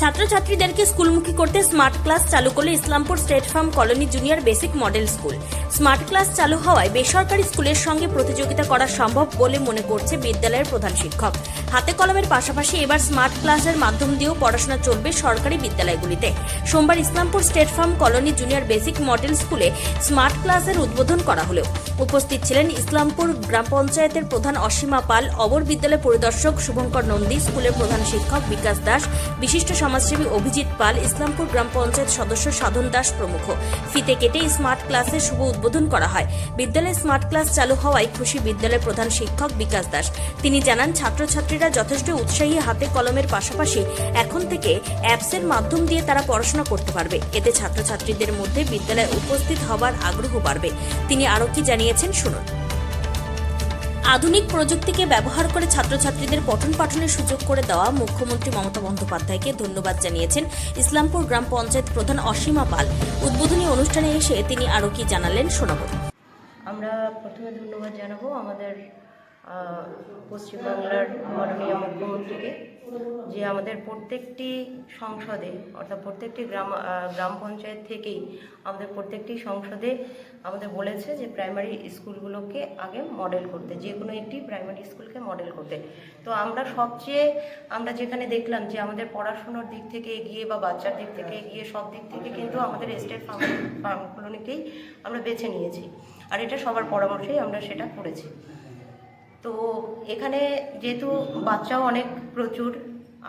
ছাত্রছাত্রীদেরকে স্কুলমুখী করতে smart class চালু করলে Islampur state farm colony junior basic model school. Smart class চালু হওয়ায় বেসরকারি স্কুলের সঙ্গে প্রতিযোগিতা করা সম্ভব বলে মনে করছে বিদ্যালয়ের প্রধান শিক্ষক। হাতে কলমের পাশাপাশি এবার স্মার্ট ক্লাসের মাধ্যম দিয়েও পড়াশোনা চলবে সরকারি বিদ্যালয়গুলিতে। সোমবার Islampur state farm colony junior basic model স্কুলে স্মার্ট ক্লাসের উদ্বোধন করা হলো। উপস্থিত ছিলেন ইসলামপুর গ্রাম পঞ্চায়েতের প্রধান অসীমা পাল, অবর বিদ্যালয় পরিদর্শক শুভঙ্কর নন্দী, স্কুলের প্রধান শিক্ষক বিকাশ দাস, বিশিষ্ট সমাজসেবী অভিজিৎ পাল, ইসলামপুর গ্রাম পঞ্চায়েত সদস্য সাধন দাস প্রমুখ। ফিতে কেটে স্মার্ট ক্লাসের শুভ উদ্বোধন করা হয়। বিদ্যালয়ে স্মার্ট ক্লাস চালু হওয়ায় খুশি বিদ্যালয়ের প্রধান শিক্ষক বিকাশ দাস। তিনি জানান ছাত্রছাত্রীরা যথেষ্ট উৎসাহী হাতে কলমের পাশাপাশি এখন থেকে অ্যাপসের মাধ্যম দিয়ে তারা পড়াশোনা করতে পারবে। এতে ছাত্রছাত্রীদের মধ্যে বিদ্যালয়ে উপস্থিত হবার আগ্রহ বাড়বে। তিনি আরও কি জানিয়েছেন, শুনুন। আধুনিক প্রযুক্তিকে ব্যবহার করে ছাত্রছাত্রীদের পঠন পাঠনের সুযোগ করে দেওয়া মুখ্যমন্ত্রী মমতা বন্দ্যোপাধ্যায়কে ধন্যবাদ জানিয়েছেন ইসলামপুর গ্রাম পঞ্চায়েত প্রধান অসীমা পাল। উদ্বোধনী অনুষ্ঠানে এসে তিনি আরও কি জানালেন, শোনাব। আমরা প্রথমে ধন্যবাদ জানাব আমাদের পশ্চিমবাংলার মাননীয় মুখ্যমন্ত্রীকে, যে আমাদের প্রত্যেকটি সংসদে, অর্থাৎ প্রত্যেকটি গ্রাম গ্রাম পঞ্চায়েত থেকেই আমাদের প্রত্যেকটি সংসদে আমাদের বলেছে যে প্রাইমারি স্কুলগুলোকে আগে মডেল করতে, যে কোনো একটি প্রাইমারি স্কুলকে মডেল করতে। তো আমরা সবচেয়ে, আমরা যেখানে দেখলাম যে আমাদের পড়াশুনোর দিক থেকে এগিয়ে বা বাচ্চার দিক থেকে এগিয়ে সব দিক থেকে কিন্তু আমাদের স্টেট ফার্ম ফার্ম কলোনিকেই আমরা বেছে নিয়েছি। আর এটা সবার পরামর্শেই আমরা সেটা করেছি। তো এখানে যেহেতু বাচ্চাও অনেক প্রচুর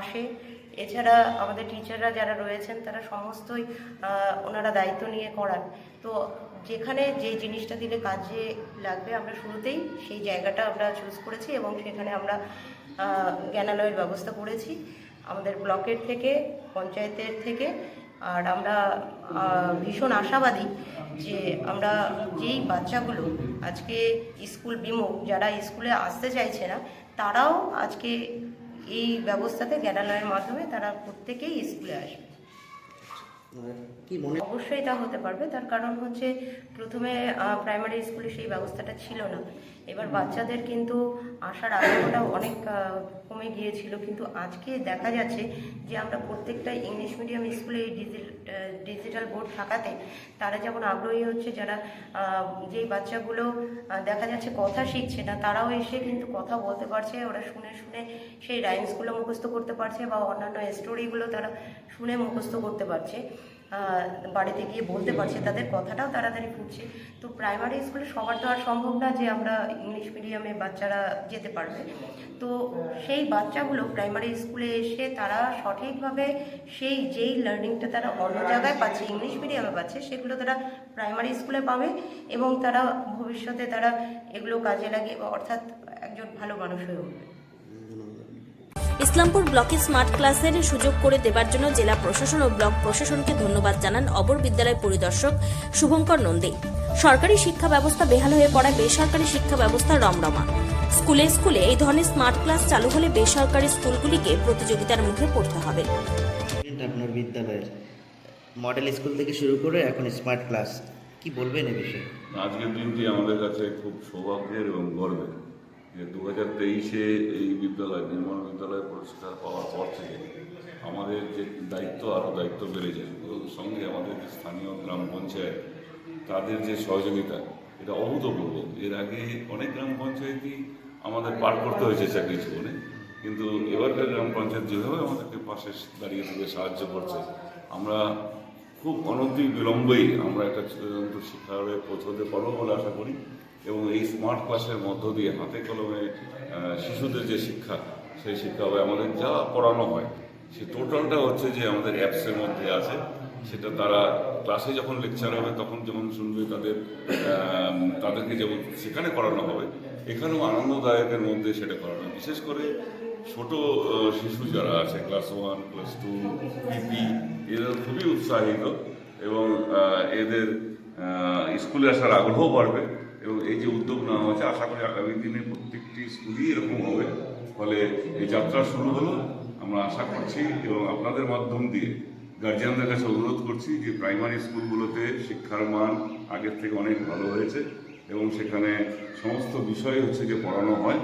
আসে, এছাড়া আমাদের টিচাররা যারা রয়েছেন তারা সমস্তই ওনারা দায়িত্ব নিয়ে করান। তো যেখানে যে জিনিসটা দিলে কাজে লাগবে, আমরা শুরুতেই সেই জায়গাটা আমরা চুজ করেছি এবং সেখানে আমরা জ্ঞানালয়ের ব্যবস্থা করেছি। আমাদের ব্লকের থেকে, পঞ্চায়েতের থেকে আর আমরা ভীষণ আশাবাদী যে আমরা যেই বাচ্চাগুলো আজকে স্কুল বিমুখ, যারা স্কুলে আসতে চাইছে না, তারাও আজকে এই ব্যবস্থাতে জ্ঞানালয়ের মাধ্যমে তারা প্রত্যেকেই স্কুলে আসবে। কি মনে অবশ্যই তা হতে পারবে। তার কারণ হচ্ছে প্রথমে প্রাইমারি স্কুলে সেই ব্যবস্থাটা ছিল না। এবার বাচ্চাদের কিন্তু আসার আগ্রহটা অনেক কমে গিয়েছিল। কিন্তু আজকে দেখা যাচ্ছে যে আমরা প্রত্যেকটা ইংলিশ মিডিয়াম স্কুলে এই ডিজিটাল বোর্ড থাকাতে তারা যেমন আগ্রহী হচ্ছে যারা যেই বাচ্চাগুলো দেখা যাচ্ছে কথা শিখছে না তারাও এসে কিন্তু কথা বলতে পারছে। ওরা শুনে শুনে সেই রাইমসগুলো মুখস্থ করতে পারছে বা অন্যান্য স্টোরিগুলো তারা শুনে মুখস্থ করতে পারছে। বাড়িতে গিয়ে বলতে পারছে, তাদের কথাটাও তাড়াতাড়ি ফুটছে। তো প্রাইমারি স্কুলে সবার তো আর সম্ভব না যে আমরা ইংলিশ মিডিয়ামে বাচ্চারা যেতে পারবে। তো সেই বাচ্চাগুলো প্রাইমারি স্কুলে এসে তারা সঠিকভাবে সেই যেই লার্নিংটা তারা অন্য জায়গায় পাচ্ছে ইংলিশ মিডিয়ামে পাচ্ছে, সেগুলো তারা প্রাইমারি স্কুলে পাবে এবং তারা ভবিষ্যতে তারা এগুলো কাজে লাগে অর্থাৎ একজন ভালো মানুষ হয়ে উঠবে। ইসলামপুর ব্লকে স্মার্ট ক্লাসের সুযোগ করে দেবার জন্য জেলা প্রশাসন ও ব্লক প্রশাসনকে ধন্যবাদ জানান অবর বিদ্যালয় পরিদর্শক শুভঙ্কর নন্দী। সরকারি শিক্ষা ব্যবস্থা বেহাল হয়ে পড়ায় বেসরকারি শিক্ষা ব্যবস্থা রমরমা। স্কুলে স্কুলে এই ধরনের স্মার্ট ক্লাস চালু হলে বেসরকারি স্কুলগুলিকে প্রতিযোগিতার মুখে পড়তে হবে। আপনার বিদ্যালয়ের মডেল স্কুল থেকে শুরু করে এখন স্মার্ট ক্লাস কি বলবেন এ বিষয়ে? আজকের দিনটি আমাদের কাছে খুব সৌভাগ্যের এবং গর্বের। দু হাজার তেইশে এই বিদ্যালয় নির্মল বিদ্যালয় পুরস্কার পাওয়ার পর থেকে আমাদের যে দায়িত্ব আরও দায়িত্ব বেড়ে যায়। সঙ্গে আমাদের যে স্থানীয় গ্রাম পঞ্চায়েত, তাদের যে সহযোগিতা, এটা অভূতপূর্ব। এর আগে অনেক গ্রাম পঞ্চায়েতই আমাদের পার করতে হয়েছে চাকরি জীবনে, কিন্তু এবারকার গ্রাম পঞ্চায়েত যেভাবে আমাদেরকে পাশে দাঁড়িয়ে থেকে সাহায্য করছে, আমরা খুব অনতি বিলম্বেই আমরা একটা শিক্ষালয়ে পৌঁছতে পারব বলে আশা করি। এবং এই স্মার্ট ক্লাসের মধ্য দিয়ে হাতে কলমে শিশুদের যে শিক্ষা, সেই শিক্ষা হবে আমাদের যা পড়ানো হয়। সে টোটালটা হচ্ছে যে আমাদের অ্যাপসের মধ্যে আছে। সেটা তারা ক্লাসে যখন লেকচার হবে, তখন যেমন শুনবে তাদের তাদেরকে যেমন সেখানে করানো হবে, এখানেও আনন্দদায়কের মধ্যে সেটা করানো। বিশেষ করে ছোট শিশু যারা আছে class one class two PP এরা খুবই উৎসাহিত এবং এদের স্কুলে আসার আগ্রহ বাড়বে। এবং এই যে উদ্যোগ নেওয়া হয়েছে, আশা করি আগামী দিনে প্রত্যেকটি স্কুলই এরকম হবে। ফলে এই যাত্রা শুরু হলো। আমরা আশা করছি এবং আপনাদের মাধ্যম দিয়ে গার্জিয়ানদের কাছে অনুরোধ করছি যে প্রাইমারি স্কুলগুলোতে শিক্ষার মান আগের থেকে অনেক ভালো হয়েছে এবং সেখানে সমস্ত বিষয় হচ্ছে যে পড়ানো হয়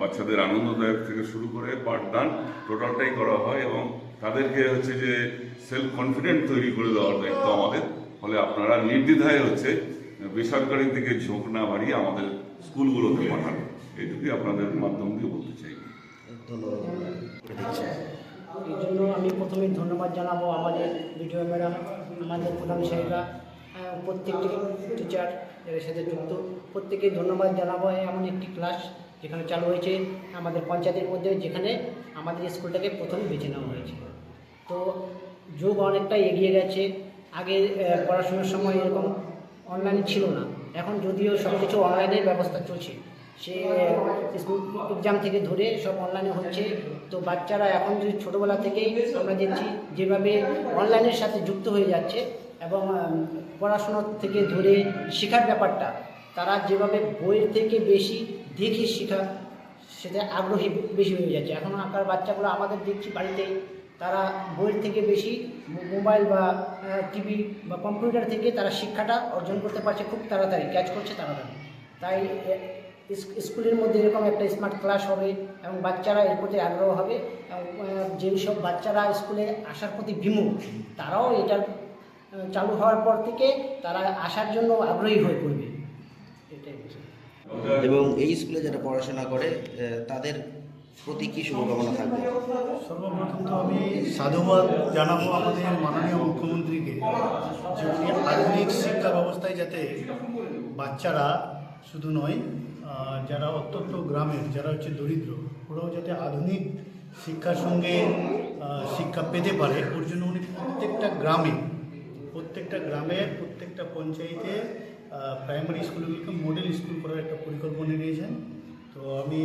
বাচ্চাদের আনন্দদায়ক থেকে শুরু করে পাঠদান টোটালটাই করা হয় এবং তাদেরকে হচ্ছে যে সেলফ কনফিডেন্ট তৈরি করে দেওয়ার দায়িত্ব আমাদের। ফলে আপনারা নির্দ্বিধায় হচ্ছে বেসরকারির দিকে ঝোঁক না বাড়িয়ে আমাদের স্কুলগুলোতে পাঠান। এইটুকুই আপনাদের মাধ্যম দিয়ে বলতে চাই। এই জন্য আমি প্রথমে ধন্যবাদ জানাব আমাদের ভিডিও ম্যাডাম, আমাদের প্রধান সাহেবরা প্রত্যেকটি টিচার এর সাথে যুক্ত। প্রত্যেকে ধন্যবাদ জানাব। এমন একটি ক্লাস যেখানে চালু হয়েছে আমাদের পঞ্চায়েতের মধ্যে, যেখানে আমাদের স্কুলটাকে প্রথম বেছে নেওয়া হয়েছে। তো যুগ অনেকটাই এগিয়ে গেছে। আগে পড়াশোনার সময় এরকম অনলাইন ছিল না। এখন যদিও সব কিছু অনলাইনের ব্যবস্থা চলছে, সে এক্সাম থেকে ধরে সব অনলাইনে হচ্ছে। তো বাচ্চারা এখন যদি ছোটোবেলা থেকেই আমরা দেখছি, যেভাবে অনলাইনের সাথে যুক্ত হয়ে যাচ্ছে এবং পড়াশোনার থেকে ধরে শেখার ব্যাপারটা, তারা যেভাবে বইয়ের থেকে বেশি দেখে শেখা, সেটা আগ্রহী বেশি হয়ে যাচ্ছে। এখন আঁকার বাচ্চাগুলো আমাদের দেখছি বাড়িতেই তারা বইয়ের থেকে বেশি মোবাইল বা টিভি বা কম্পিউটার থেকে তারা শিক্ষাটা অর্জন করতে পারছে খুব তাড়াতাড়ি ক্যাচ করছে তাড়াতাড়ি। তাই স্কুলের মধ্যে এরকম একটা স্মার্ট ক্লাস হবে এবং বাচ্চারা এর প্রতি আগ্রহ হবে এবং সব বাচ্চারা স্কুলে আসার প্রতি বিমুখ তারাও এটা চালু হওয়ার পর থেকে তারা আসার জন্য আগ্রহী হয়ে পড়বে। এটাই এবং এই স্কুলে যারা পড়াশোনা করে তাদের প্রতি কি শুভকামনা থাকবে? সর্বপ্রথম তো আমি সাধুবাদ জানাব আমাদের মাননীয় মুখ্যমন্ত্রীকে যে আধুনিক শিক্ষা ব্যবস্থায় যাতে বাচ্চারা শুধু নয় যারা অত্যন্ত গ্রামের, যারা হচ্ছে দরিদ্র, ওরাও যাতে আধুনিক শিক্ষার সঙ্গে শিক্ষা পেতে পারে, ওর জন্য উনি প্রত্যেকটা গ্রামে প্রত্যেকটা গ্রামে, প্রত্যেকটা পঞ্চায়েতে প্রাইমারি স্কুলগুলোকে মডেল স্কুল করার একটা পরিকল্পনা নিয়েছেন। তো আমি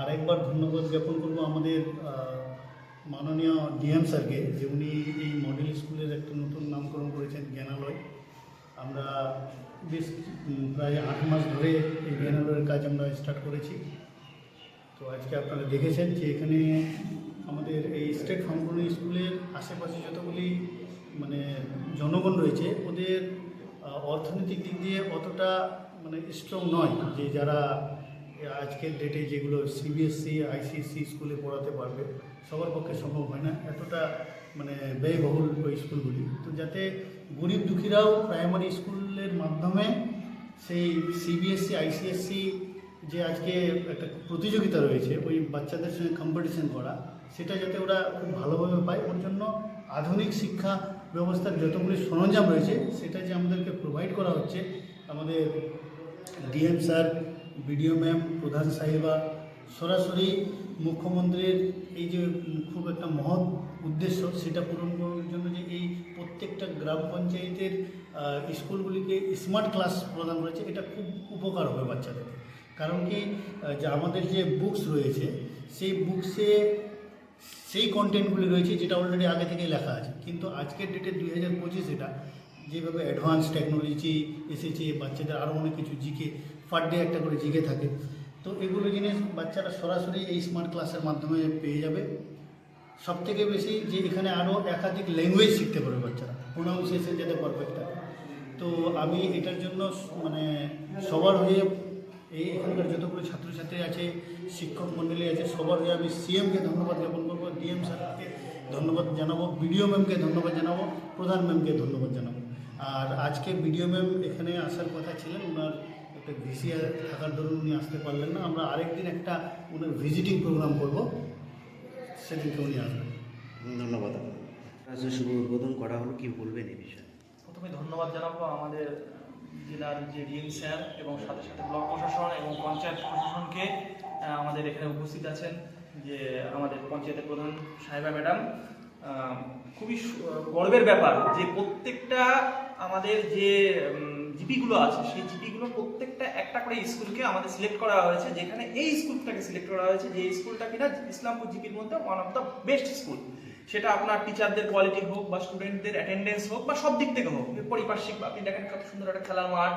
আরেকবার ধন্যবাদ জ্ঞাপন করব আমাদের মাননীয় ডিএম স্যারকে, যে উনি এই মডেল স্কুলের একটা নতুন নামকরণ করেছেন জ্ঞানালয়। আমরা বেশ প্রায় আট মাস ধরে এই জ্ঞানালয়ের কাজ আমরা স্টার্ট করেছি। তো আজকে আপনারা দেখেছেন যে এখানে আমাদের এই স্টেট ফাউন্ডেশন স্কুলের আশেপাশে যতগুলি মানে জনগণ রয়েছে, ওদের অর্থনৈতিক দিক দিয়ে অতটা মানে স্ট্রং নয় যে যারা আজকের ডেটে যেগুলো সিবিএসসি আইসিএসসি স্কুলে পড়াতে পারবে, সবার পক্ষে সম্ভব হয় না। এতটা মানে ব্যয়বহুল ওই স্কুলগুলি তো যাতে গরিব দুঃখীরাও প্রাইমারি স্কুলের মাধ্যমে সেই সিবিএসসি আইসিএসসি যে আজকে একটা প্রতিযোগিতা রয়েছে, ওই বাচ্চাদের সঙ্গে কম্পিটিশন করা, সেটা যাতে ওরা খুব ভালোভাবে পায়। ওর জন্য আধুনিক শিক্ষা ব্যবস্থার যতগুলি সরঞ্জাম রয়েছে, সেটা যে আমাদেরকে প্রোভাইড করা হচ্ছে, আমাদের ডিএম স্যার বিডিও ম্যাম, প্রধান সাহেবা, সরাসরি মুখ্যমন্ত্রীর এই যে খুব একটা মহৎ উদ্দেশ্য সেটা পূরণ করার জন্য যে এই প্রত্যেকটা গ্রাম পঞ্চায়েতের স্কুলগুলিকে স্মার্ট ক্লাস প্রদান করেছে, এটা খুব উপকার হবে বাচ্চাদের। কারণ কি যে আমাদের যে বুকস রয়েছে, সেই বুকসে সেই কন্টেন্টগুলি রয়েছে যেটা অলরেডি আগে থেকেই লেখা আছে। কিন্তু আজকের ডেটে দুই হাজার পঁচিশ এটা, যেভাবে অ্যাডভান্স টেকনোলজি এসেছে বাচ্চাদের আরও অনেক কিছু জিকে পার ডে একটা করে জিগে থাকে। তো এগুলো জিনিস বাচ্চারা সরাসরি এই স্মার্ট ক্লাসের মাধ্যমে পেয়ে যাবে। সব থেকে বেশি যে এখানে আরও একাধিক ল্যাঙ্গুয়েজ শিখতে পারবে বাচ্চারা। প্রোনাউন্সিয়েশন যাতে পারফেক্ট তো আমি এটার জন্য মানে সবার হয়ে এই এখানকার যতগুলো ছাত্রছাত্রী আছে, শিক্ষক মণ্ডলী আছে, সবার হয়ে আমি সিএমকে ধন্যবাদ জ্ঞাপন করব ডিএম স্যারকে ধন্যবাদ জানাব বিডিও ম্যামকে ধন্যবাদ জানাব, প্রধান ম্যামকে ধন্যবাদ জানাব। আর আজকে বিডিও ম্যাম এখানে আসার কথা ছিলেন, ওনার একটা ভিসিআর থাকার দরুন উনি আসতে পারলেন না। আমরা আরেকদিন একটা ওনার ভিজিটিং প্রোগ্রাম করব। সেদিনকে উনি আসবেন। ধন্যবাদ আজ শুভ উদ্বোধন করা হলো কি বলবেন এই বিষয়ে? প্রথমে ধন্যবাদ জানাব আমাদের জেলার যে ডিএম স্যার এবং সাথে সাথে ব্লক প্রশাসন এবং পঞ্চায়েত প্রশাসনকে আমাদের এখানে উপস্থিত আছেন যে আমাদের পঞ্চায়েতের প্রধান সাহেবা ম্যাডাম। খুবই গর্বের ব্যাপার যে প্রত্যেকটা আমাদের যে জিপিগুলো আছে, সেই জিপিগুলো প্রত্যেকটা একটা করে স্কুলকে আমাদের সিলেক্ট করা হয়েছে, যেখানে এই স্কুলটাকে সিলেক্ট করা হয়েছে, যে স্কুলটা কিনা ইসলামপুর জিপির মধ্যে one of the best school সেটা আপনার টিচারদের কোয়ালিটি হোক বা স্টুডেন্টদের অ্যাটেন্ডেন্স হোক বা সব দিক থেকে হোক পরিপার্শ্বিক আপনি দেখেন কত সুন্দর একটা খেলার মাঠ,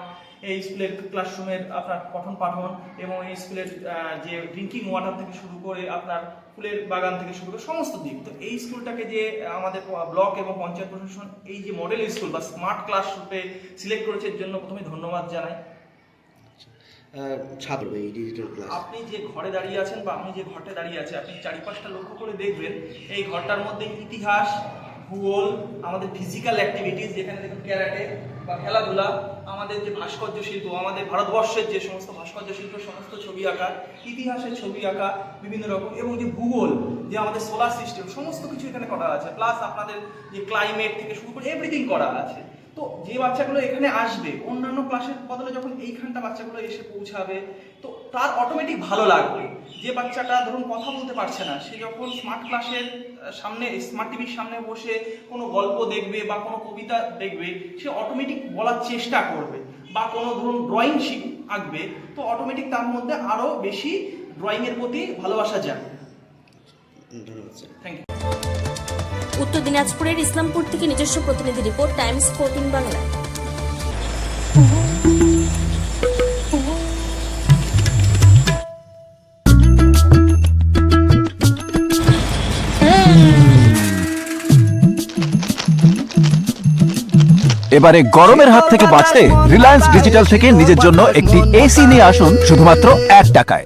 এই স্কুলের ক্লাসরুমের আপনার পঠন পাঠন এবং এই স্কুলের যে ড্রিঙ্কিং ওয়াটার থেকে শুরু করে আপনার ফুলের বাগান থেকে শুরু করে সমস্ত দিক। তো এই স্কুলটাকে যে আমাদের ব্লক এবং পঞ্চায়েত প্রশাসন এই যে মডেল স্কুল বা স্মার্ট ক্লাস রূপে সিলেক্ট করেছে, এর জন্য প্রথমে ধন্যবাদ জানাই। ছাত্র এই ডিজিটাল ক্লাস আপনি যে ঘরে দাঁড়িয়ে আছেন বা আমি যে ঘরটা দাঁড়িয়ে আছি, আপনি চারিপাশটা লক্ষ্য করে দেখবেন, এই ঘরটার মধ্যে ইতিহাস, ভূগোল, আমাদের ফিজিক্যাল অ্যাক্টিভিটিস যেখানে দেখুন ক্যারাটে বা খেলাধুলা, আমাদের যে ভাস্কর্য শিল্প, আমাদের ভারতবর্ষের যে সমস্ত ভাস্কর্য শিল্প, সমস্ত ছবি আঁকা, ইতিহাসের ছবি আঁকা, বিভিন্ন রকম, এবং যে ভূগোল, যে আমাদের সোলার সিস্টেম সমস্ত কিছু এখানে করা আছে প্লাস আপনাদের যে ক্লাইমেট থেকে শুরু করে এভরিথিং করা আছে। তো যে বাচ্চাগুলো এখানে আসবে অন্যান্য ক্লাসের বদলে যখন এইখানটা বাচ্চাগুলো এসে পৌঁছাবে তো তার অটোমেটিক ভালো লাগবে। যে বাচ্চাটা ধরুন কথা বলতে পারছে না সে যখন স্মার্ট ক্লাসের সামনে স্মার্ট টিভির সামনে বসে কোনো গল্প দেখবে বা কোনো কবিতা দেখবে সে অটোমেটিক বলার চেষ্টা করবে। বা কোনো ধরুন ড্রয়িং শিখ আঁকবে তো অটোমেটিক তার মধ্যে আরও বেশি ড্রয়িংয়ের প্রতি ভালোবাসা যায় ধন্যবাদ স্যার থ্যাংক ইউ উত্তর দিনাজপুরের ইসলামপুর থেকে নিজস্ব প্রতিনিধি রিপোর্ট, টাইমস ফোরটিন বাংলা। এবারে গরমের হাত থেকে বাঁচতে রিলায়েন্স ডিজিটাল থেকে নিজের জন্য একটি এসি নিয়ে আসুন শুধুমাত্র এক টাকায়।